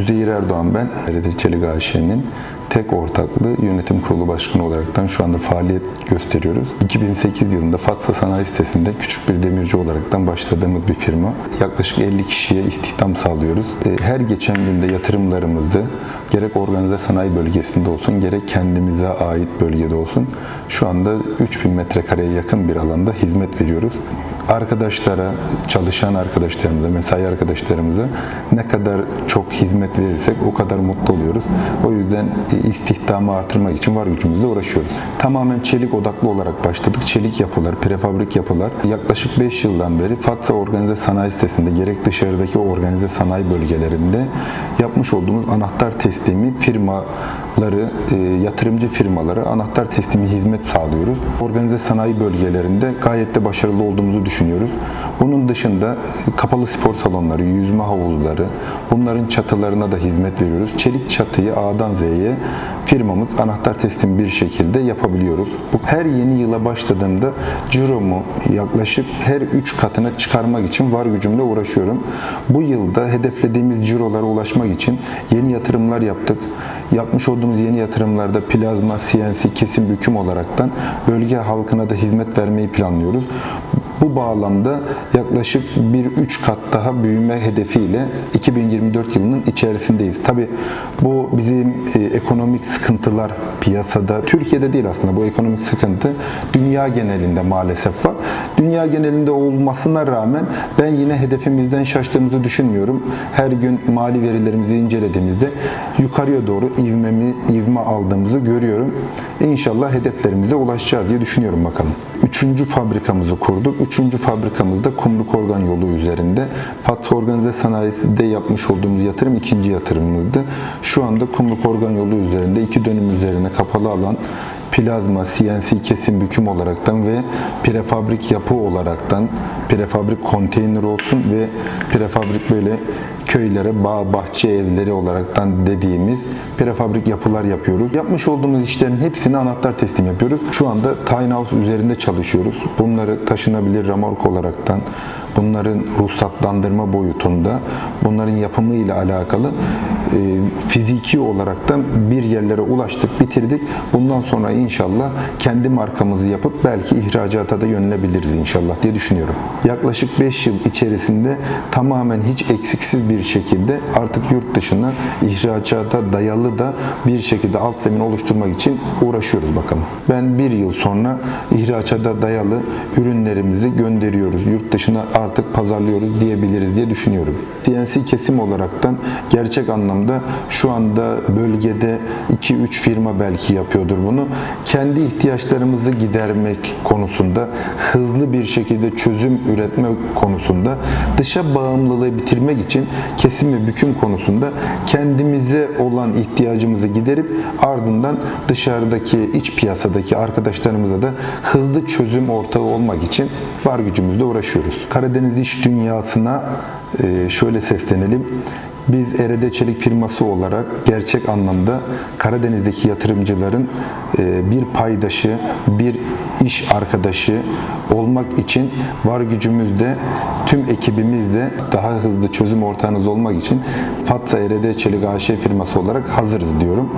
Üzeyir Erdoğan ben, RT Çelik AŞ'nin tek ortaklı yönetim kurulu başkanı olaraktan şu anda faaliyet gösteriyoruz. 2008 yılında Fatsa Sanayi Sitesi'nde küçük bir demirci olaraktan başladığımız bir firma. Yaklaşık 50 kişiye istihdam sağlıyoruz. E, Her geçen günde yatırımlarımızı gerek organize sanayi bölgesinde olsun gerek kendimize ait bölgede olsun şu anda 3000 metrekareye yakın bir alanda hizmet veriyoruz arkadaşlara, çalışan arkadaşlarımıza, mesai arkadaşlarımıza ne kadar çok hizmet verirsek o kadar mutlu oluyoruz. O yüzden istihdamı artırmak için var gücümüzle uğraşıyoruz. Tamamen çelik odaklı olarak başladık. Çelik yapılar, prefabrik yapılar. Yaklaşık 5 yıldan beri Fatsa Organize Sanayi Sitesi'nde gerek dışarıdaki organize sanayi bölgelerinde yapmış olduğumuz anahtar teslimi firmaları, e, yatırımcı firmalara anahtar teslimi hizmet sağlıyoruz. Organize sanayi bölgelerinde gayet de başarılı olduğumuzu düşünüyoruz. Bunun dışında kapalı spor salonları, yüzme havuzları, bunların çatılarına da hizmet veriyoruz. Çelik çatıyı A'dan Z'ye firmamız anahtar teslim bir şekilde yapabiliyoruz. Bu her yeni yıla başladığımda ciromu yaklaşık her 3 katına çıkarmak için var gücümle uğraşıyorum. Bu yılda hedeflediğimiz cirolara ulaşmak için yeni yatırımlar yaptık. Yapmış olduğumuz yeni yatırımlarda plazma, CNC, kesim büküm olaraktan bölge halkına da hizmet vermeyi planlıyoruz. Bu bağlamda yaklaşık bir üç kat daha büyüme hedefiyle 2024 yılının içerisindeyiz. Tabi bu bizim e, ekonomik sıkıntılar piyasada, Türkiye'de değil aslında bu ekonomik sıkıntı dünya genelinde maalesef var. Dünya genelinde olmasına rağmen ben yine hedefimizden şaştığımızı düşünmüyorum. Her gün mali verilerimizi incelediğimizde yukarıya doğru ivmemi, ivme aldığımızı görüyorum. İnşallah hedeflerimize ulaşacağız diye düşünüyorum bakalım. Üçüncü fabrikamızı kurduk. Üçüncü fabrikamız da Kumluk Organ Yolu üzerinde. Fatsa Organize Sanayisi'de yapmış olduğumuz yatırım ikinci yatırımımızdı. Şu anda Kumluk Organ Yolu üzerinde iki dönüm üzerine kapalı alan plazma, CNC kesim büküm olaraktan ve prefabrik yapı olaraktan prefabrik konteyner olsun ve prefabrik böyle köylere bağ bahçe evleri olaraktan dediğimiz prefabrik yapılar yapıyoruz. Yapmış olduğumuz işlerin hepsini anahtar teslim yapıyoruz. Şu anda tiny house üzerinde çalışıyoruz. Bunları taşınabilir ramork olaraktan bunların ruhsatlandırma boyutunda bunların yapımı ile alakalı e, fiziki olaraktan bir yerlere ulaştık, bitirdik. Bundan sonra inşallah kendi markamızı yapıp belki ihracata da yönelebiliriz inşallah diye düşünüyorum. Yaklaşık 5 yıl içerisinde tamamen hiç eksiksiz bir şekilde artık yurt dışına ihracata dayalı da bir şekilde alt zemin oluşturmak için uğraşıyoruz bakalım. Ben bir yıl sonra ihracata dayalı ürünlerimizi gönderiyoruz. Yurt dışına artık pazarlıyoruz diyebiliriz diye düşünüyorum. CNC kesim olaraktan gerçek anlamda şu anda bölgede 2-3 firma belki yapıyordur bunu. Kendi ihtiyaçlarımızı gidermek konusunda hızlı bir şekilde çözüm üretme konusunda dışa bağımlılığı bitirmek için kesim ve büküm konusunda kendimize olan ihtiyacımızı giderip ardından dışarıdaki iç piyasadaki arkadaşlarımıza da hızlı çözüm ortağı olmak için var gücümüzle uğraşıyoruz. Karadeniz iş dünyasına e, şöyle seslenelim. Biz Erede Çelik firması olarak gerçek anlamda Karadeniz'deki yatırımcıların e, bir paydaşı, bir iş arkadaşı olmak için var gücümüzde tüm ekibimizle daha hızlı çözüm ortağınız olmak için Fatsa Erede Çelik AŞ firması olarak hazırız diyorum.